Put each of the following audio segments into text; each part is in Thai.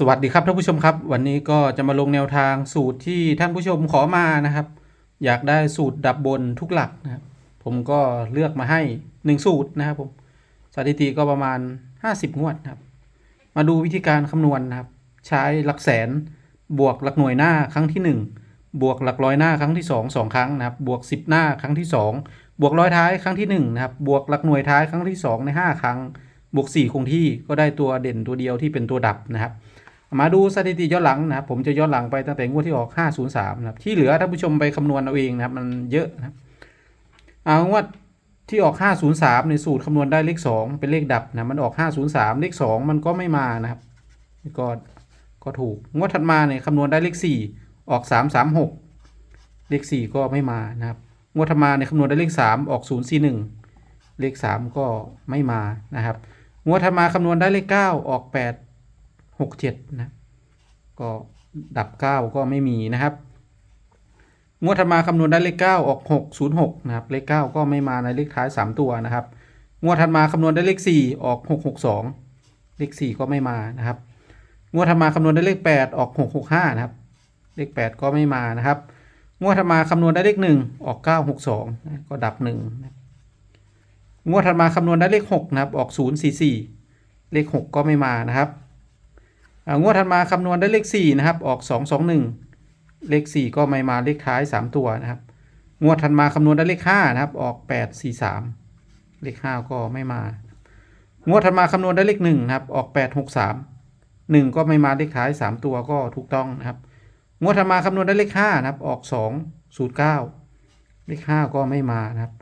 สวัสดีครับท่านผู้ชมครับ วันนี้ก็จะมาลงแนวทางสูตรที่ท่านผู้ชมขอมานะครับ อยากได้สูตรดับบนทุกหลักนะครับ ผมก็เลือกมาให้หนึ่งสูตรนะครับผมสถิติก็ประมาณ 50 งวดนะครับ มาดูวิธีการคำนวณนะครับ ใช้หลักแสนบวกหลักหน่วยหน้าครั้งที่ 1 บวกหลักร้อยหน้าครั้งที่ 2 2 ครั้งนะครับ บวก 10 หน้าครั้งที่ 2 บวกร้อยท้ายครั้งที่1นะครับบวกหลักหน่วยท้ายครั้งที่ 2 ใน 5 ครั้ง บวก 4 คงที่ก็ได้ตัวเด่นตัวเดียวที่เป็นตัวดับนะครับ มาดูสถิติย้อนหลังนะครับผมจะย้อนหลังไปตั้งแต่งวดที่ออก 503นะครับที่เหลือท่านผู้ชมไปคำนวณเอาเองนะครับมันเยอะนะครับเอางวดที่ออก 503 ในสูตรคำนวณได้เลข 2 เป็นเลขดับนะมันออก 503 เลข 2 มันก็ไม่มานะครับก็ก็ถูกงวดถัดมาเนี่ยคำนวณได้เลข 4 ออก 336 เลข 4 ก็ไม่มานะครับงวดถัดมาเนี่ยคำนวณได้เลข 3 ออก 041 เลข 3 ก็ไม่มานะครับงวดถัดมาคำนวณได้เลข 9 ออก 8 หกเจ็ดนะก็ดับเก้าก็ไม่มีนะครับ งวดถัดมาคำนวณได้เลขเก้าออกหกศูนย์หกนะครับ เลขเก้าก็ไม่มาในเลขท้ายสามตัวนะครับ งวดถัดมาคำนวณได้เลขสี่ออกหกหกสองเลขสี่ก็ไม่มานะครับ งวดถัดมาคำนวณได้เลขแปดออกหกหกห้านะครับ เลขแปดก็ไม่มานะครับ งวดถัดมาคำนวณได้เลขหนึ่งออกเก้าหกสองก็ดับหนึ่งงวดถัดมาคำนวณได้เลขหกนะครับ ออกศูนย์สี่สี่เลขหกก็ไม่มานะครับ งวดถัดมาคำนวณได้เลข4นะครับออก 2 2 1 เลข 4 ก็ไม่มาเลขท้าย 3 ตัวนะครับ งวดถัดมาคำนวณได้เลข5นะครับออก 8 4 3 เลข 5 ก็ไม่มา งวดถัดมาคำนวณได้เลข1นะครับออก 8 6 3 1 ก็ไม่มาเลขท้าย 3 ตัวก็ถูกต้องนะครับ งวดถัดมาคำนวณได้เลข5นะครับออก 2 0 9 เลข 5 ก็ไม่มานะครับ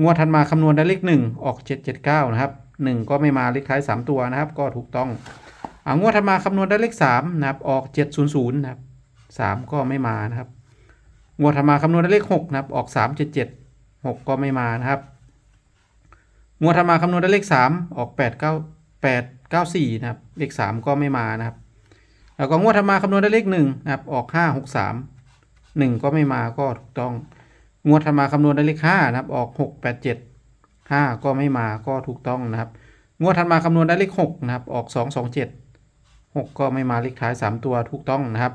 งวดถัดมาคำนวณได้เลข 1 ออก 7 7 9 นะครับ 1 ก็ไม่มาเลขท้าย 3 ตัวนะครับ ก็ถูกต้อง งวดถัดมาคำนวณได้เลขสามนะครับออกเจ็ดศูนย์ศูนย์นะครับสามก็ไม่มานะครับงวดถัดมาคำนวณได้เลขหกนะครับออกสามเจ็ดเจ็ดหกก็ไม่มานะครับงวดถัดมาคำนวณได้เลขสามออกแปดเก้าแปดเก้าสี่นะครับเลขสามก็ไม่มานะครับแล้วก็งวดถัดมาคำนวณได้เลขหนึ่งนะครับออกห้าหกสามหนึ่งก็ไม่มาก็ถูกต้อง งวดถัดมาคำนวณได้เลขห้านะครับออกหกแปดเจ็ดห้าก็ไม่มาก็ถูกต้องนะครับ งวดถัดมาคำนวณได้เลขหกนะครับออกสองสองเจ็ด หกก็ไม่มาเลขท้าย 3 ตัวถูกต้องนะครับ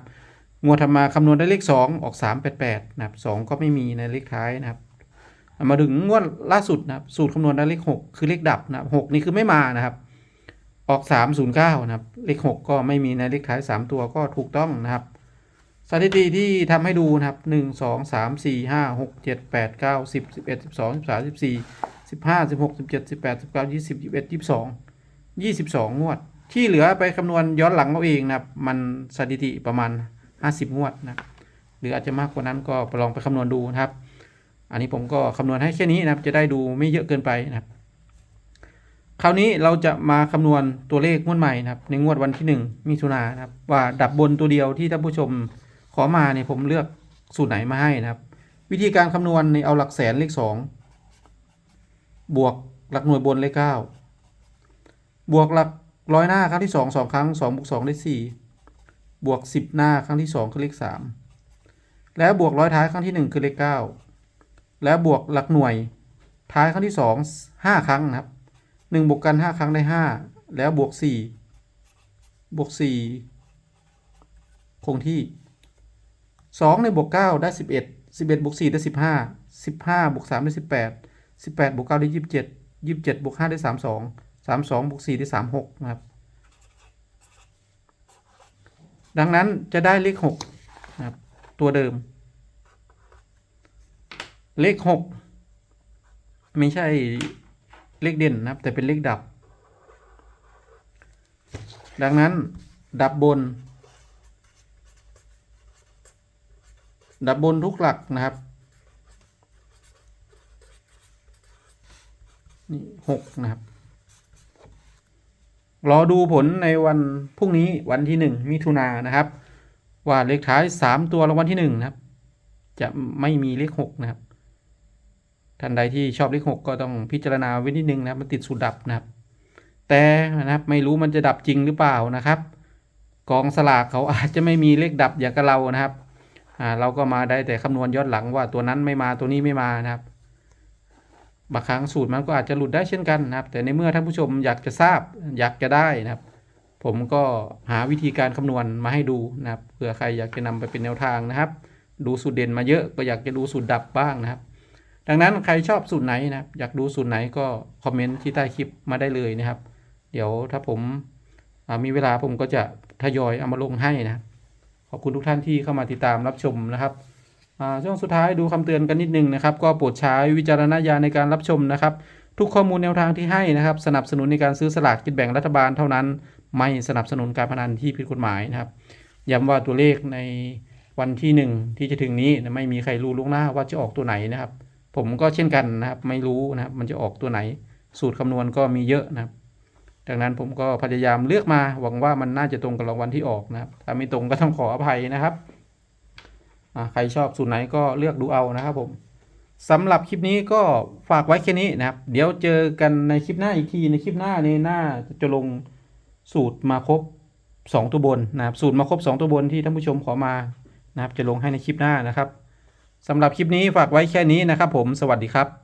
งวดถัดมาคำนวณได้เลข 2 ออก 3 8 8 นะครับ 2 ก็ไม่มีในเลขท้ายนะครับ มาถึงงวดล่าสุดนะครับสูตรคำนวณได้เลข 6 คือเลขดับนะครับ6นี่คือไม่มานะครับ ออก 3 0 9 นะครับ เลข 6 ก็ไม่มีในเลขท้าย 3 ตัวก็ถูกต้องนะครับสถิติที่ทำให้ดูนะครับ1 2 3 4 5 6 7 8 9 10 11 12 13 14 15 16 17 18 19 20 21 22 22งวด ที่เหลือไปคำนวณย้อนหลังเอาเองนะครับ มันสถิติประมาณ 50 งวดนะหรืออาจจะมากกว่านั้นก็ลองไปคำนวณดูนะครับ อันนี้ผมก็คำนวณให้แค่นี้นะครับ จะได้ดูไม่เยอะเกินไปนะครับ คราวนี้เราจะมาคำนวณตัวเลขงวดใหม่นะครับ ในงวดวันที่ 1มิถุนายนนะครับ ว่าดับบนตัวเดียวที่ท่านผู้ชมขอมาเนี่ยผมเลือกสูตรไหนมาให้นะครับ วิธีการคำนวณในเอาหลักแสนเลข 2 บวกหลักหน่วยบนเลข9บวกหลัก ร้อยหน้าครั้งที่สองสองครั้งสองบวกสองได้สี่บวกสิบหน้าครั้งที่สองคือเลขสามแล้วบวกร้อยท้ายครั้งที่หนึ่งคือเลขเก้าแล้วบวกหลักหน่วยท้ายครั้งที่สองห้าครั้งนะครับหนึ่งบวกกันห้าครั้งได้ห้าแล้วบวกสี่บวกสี่คงที่สองในบวกเก้าได้สิบเอ็ดสิบเอ็ดบวกสี่ได้สิบห้าสิบห้าบวกสามได้สิบแปดสิบแปดบวกเก้าได้ยี่สิบเจ็ดยี่สิบเจ็ดบวกห้าได้สามสอง สามสองบวกสี่ได้สามหกนะครับ ดังนั้นจะได้เลขหกนะครับตัวเดิม เลขหกไม่ใช่เลขเด่นนะครับ แต่เป็นเลขดับ ดังนั้นดับบน ดับบนทุกหลักนะครับนี่หกนะครับ รอดูผลในวันพรุ่งนี้วันที่หนึ่งมิถุนายนนะครับ ว่าเลขท้ายสามตัวรางวัลที่หนึ่งนะครับ จะไม่มีเลขหกนะครับท่านใดที่ชอบเลขหกก็ต้องพิจารณาไว้นิดนึงนะครับมันติดสูตรดับนะครับ แต่นะครับไม่รู้มันจะดับจริงหรือเปล่านะครับ กองสลากเขาอาจจะไม่มีเลขดับอย่างกับเรานะครับอ่าเราก็มาได้แต่คำนวณย้อนหลังว่าตัวนั้นไม่มาตัวนี้ไม่มานะครับ บางครั้งสูตรมันก็อาจจะหลุดได้เช่นกันนะครับ แต่ในเมื่อท่านผู้ชมอยากจะทราบอยากจะได้นะครับ ผมก็หาวิธีการคำนวณมาให้ดูนะครับเผื่อใครอยากจะนำไปเป็นแนวทางนะครับ ดูสูตรเด่นมาเยอะก็อยากจะดูสูตรดับบ้างนะครับ ดังนั้นใครชอบสูตรไหนนะครับ อยากดูสูตรไหนก็คอมเมนต์ที่ใต้คลิปมาได้เลยนะครับ เดี๋ยวถ้าผมมีเวลาผมก็จะทยอยเอามาลงให้นะครับขอบคุณทุกท่านที่เข้ามาติดตามรับชมนะครับ ช่วงสุดท้ายดูคำเตือนกันนิดนึงนะครับก็โปรดใช้วิจารณญาณในการรับชมนะครับทุกข้อมูลแนวทางที่ให้นะครับ สนับสนุนในการซื้อสลากกินแบ่งรัฐบาลเท่านั้น ไม่สนับสนุนการพนันที่ผิดกฎหมายนะครับย้ำว่าตัวเลขในวันที่หนึ่งที่จะถึงนี้ไม่มีใครรู้ล่วงหน้าว่าจะออกตัวไหนนะครับ ผมก็เช่นกันนะครับไม่รู้นะครับมันจะออกตัวไหน สูตรคำนวณก็มีเยอะนะครับ ดังนั้นผมก็พยายามเลือกมาหวังว่ามันน่าจะตรงกับรางวัลที่ออกนะครับถ้าไม่ตรงก็ต้องขออภัยนะครับ ใครชอบสูตรไหนก็เลือกดูเอานะครับผมสำหรับคลิปนี้ก็ฝากไว้แค่นี้นะครับ เดี๋ยวเจอกันในคลิปหน้าอีกทีในคลิปหน้านี้หน้าจะลงสูตรมาครบ 2 ตัวบนนะครับสูตรมาครบ 2 ตัวบนที่ท่านผู้ชมขอมานะครับจะลงให้ในคลิปหน้านะครับสำหรับคลิปนี้ฝากไว้แค่นี้นะครับผมสวัสดีครับ